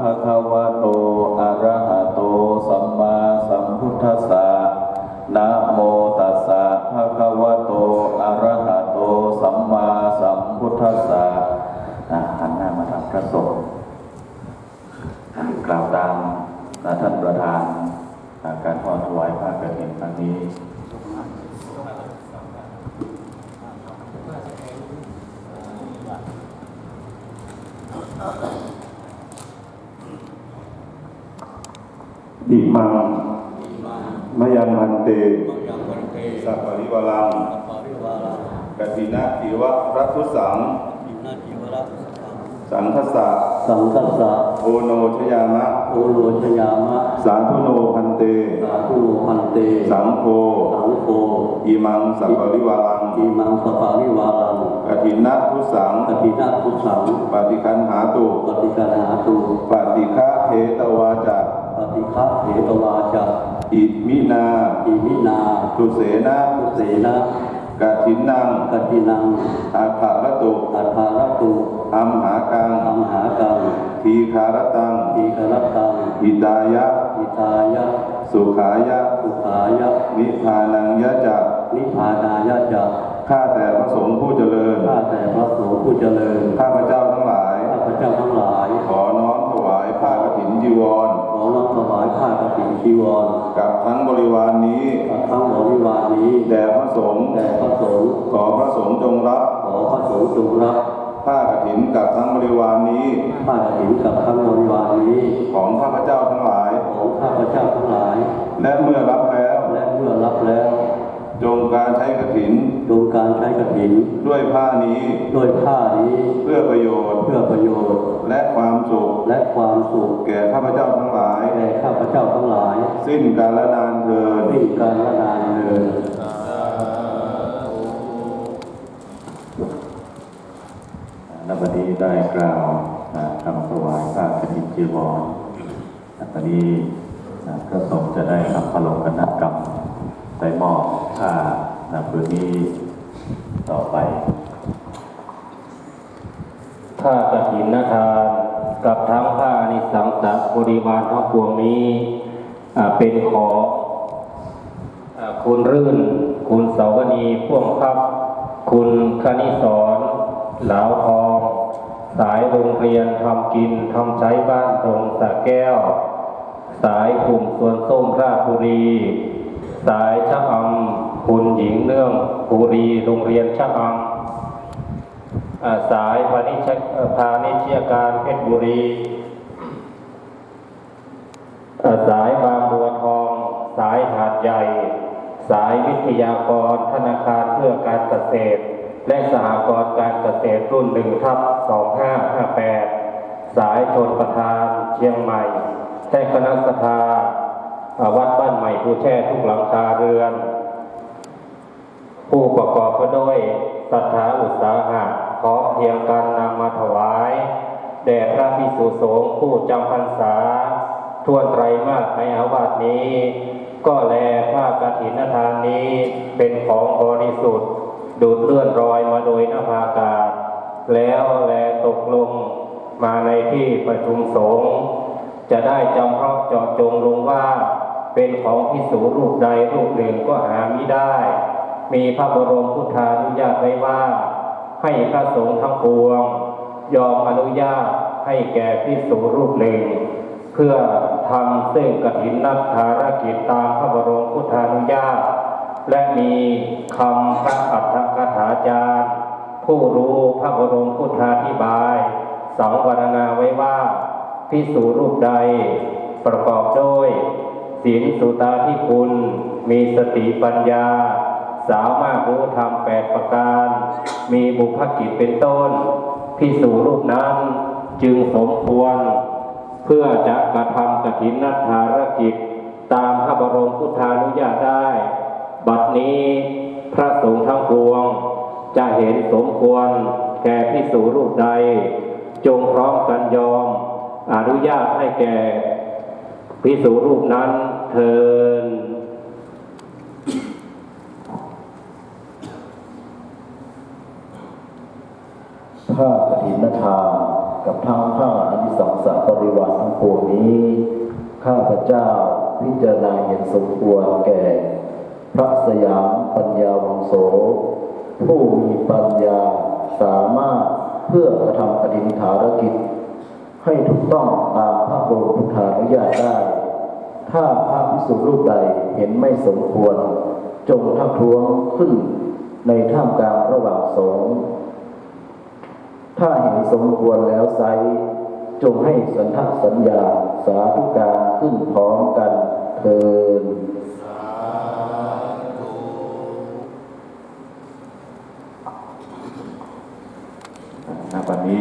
ภะคะวะโต อะระหะโต สัมมาสัมพุทธัสสะ นะโมตัสสะภะคะวะโต อะระหะโต สัมมาสัมพุทธัสสะนะหันหน้ามาทางพระสงฆ์กล่าวตามนะท่านประธานการทอดถวายผ้ากฐินครั้งนี้ อิมังมยังมันเตสัพปริวารังกตินะทิวะรัตุสัง สังคสะสังคัสสะโอโนชยามะ โอโลชยามะ สาธุโนพันเต สาธุโลพันเต สังโฆ สังโฆ อิมังสัพปริวารัง อิมังสปาริวารังกตินะทุสังกตินาทุสัง ปฏิคันหาตุ ปฏิการหาตุ ปฏิฆะเหตวาจะ ปฏิฆะเหตวาจะอิมินาอิมินาทุเสนะทุเสนะกตินังกตินังอาภารตุอัฏฐารตุอัมหากังอัมหากังทีคารตังทีกรัตตังอิตายะอิตายะ สุขายะสุขายะ นิพพานังยะจะนิพพานายะจะข้าแต่พระสงฆ์ผู้เจริญข้าแต่พระสงฆ์ผู้เจริญข้าพระเจ้า จีวรกับทั้งบริวารนนี้ทั้งบริวารนี้ แด่พระสงฆ์แด่พระสงฆ์ขอพระสงฆ์จงรับ ขอพระสงฆ์จงรับผ้ากฐินกับทั้งบริวารนนี้ผ้ากฐินกับทั้งบริวารนี้ ของข้าพเจ้าทั้งหลาย ของข้าพเจ้าทั้งหลาย และเมื่อรับแล้ว และเมื่อรับแล้ว จงการใช้กฐิน จงการใช้กฐิน ด้วยผ้านี้ด้วยผ้านี้เพื่อประโยชน์เพื่อประโยชน์ และความสุขและความสุขแก่ข้าพเจ้าทั้งหลายแก่ข้าพเจ้าทั้งหลาย สิ้นกาลนานเทินสิ้นการละนานเนินณบัดนี้ได้กล่าวอ่าคำถวายผ้ากฐินจีวรณบัดนี้อ่าพระสงฆ์จะได้ทำพระโลกนกรรมได้มอบผ้าณพื้นนี้ ต่อไปผ้ากฐินทานกับทั้งผ้านิสังสะบริวารทั้งปวงนี้อ่าเป็นของอ่าคุณรื่น คุณเสาวนีพ่วงพับ คุณคณิสอนหลาวทอง สายโรงเรียนทำกินทำใช้บ้านตรงสะแก้ว สายกลุ่มสวนส้มราชบุรี สายชะอำคุณหญิงเนื่อง บุรีโรงเรียนชะอำอ่าสายพาณิชยพาณิชยการเพชรบุรีสายบางบัวทอง สายหาดใหญ่ สายวิทยากรธนาคารเพื่อการเกษตร และสหกรณ์การเกษตรรุ่นหนึ่งทับสองห้าห้าแปดสายชนประทานเชียงใหม่และคณะสภาอ่าวัดบ้านใหม่ผู้แช่ทุกหลังคาเรือน ผู้ประกอบก็ด้วยศรัทธาอุตสาหะพร้อมเพียงกันนำมาถวาย แด่พระพิสุสงฆ์ผู้จำพรรษาทวนไตรมาสในอาวาสนี้ ก็แลผ้ากฐินทานนี้เป็นของบริสุทธิ์ ดูดเลื่อนรอยมาโดยนภาอากาศ แล้วแลตกลงมาในที่ประชุมสงฆ์จะได้จำเพาะเจาะจงลงว่า เป็นของพิสูรูปใดรูปหนึ่งก็หาไม่ได้ มีพระบรมพุทธานุญาตไว้ว่า ให้พระสงฆ์ทั้งปวง ยอมอนุญาตให้แก่พิสูรูปหนึ่ง เพื่อทำซึ่งกฐินนักภารกิจตามพระบรมพุทธานุญาต และมีคำพระอัฏฐกถาจารย์ ผู้รู้พระบรมพุทธาธิบาย สังวรณาไว้ว่าพิสูรูปใดประกอบด้วยศีลสุตาที่คุณ มีสติปัญญา สามารถรู้ธรรมแปดประการ มีบุพกิจเป็นต้นพิสูรูปนั้นจึงสมควร เพื่อจะกระทำกฐินนัฐารกิจ ตามพระบรมพุทธานุญาตได้ บัดนี้พระสงฆ์ทั้งปวง จะเห็นสมควรแก่พิสูรูปใด จงพร้อมกันยอม อนุญาตให้แก่พิสูรูปนั้นเทิน ผ้ากฐินทานกับทั้งห้าอนิสงสปริวารทั้งปวงนี้ ข้าพเจ้าพิจารณาเห็นสมควรแก่ พระสยามปัญญาวังโส ผู้มีปัญญาสามารถเพื่อกระทำปฏิฐานกิจ ให้ถูกต้องตามพระบรมพุทธานุญาตได้ ถ้าพระพิสุรูปใดเห็นไม่สมควร จงทักท้วงขึ้นในท่ามกลางระหว่างสงฆ์ ถ้าเห็นสมควรแล้วไซจงให้สันทัสัญญาสาธุการขึ้นพร้อมกันเทิน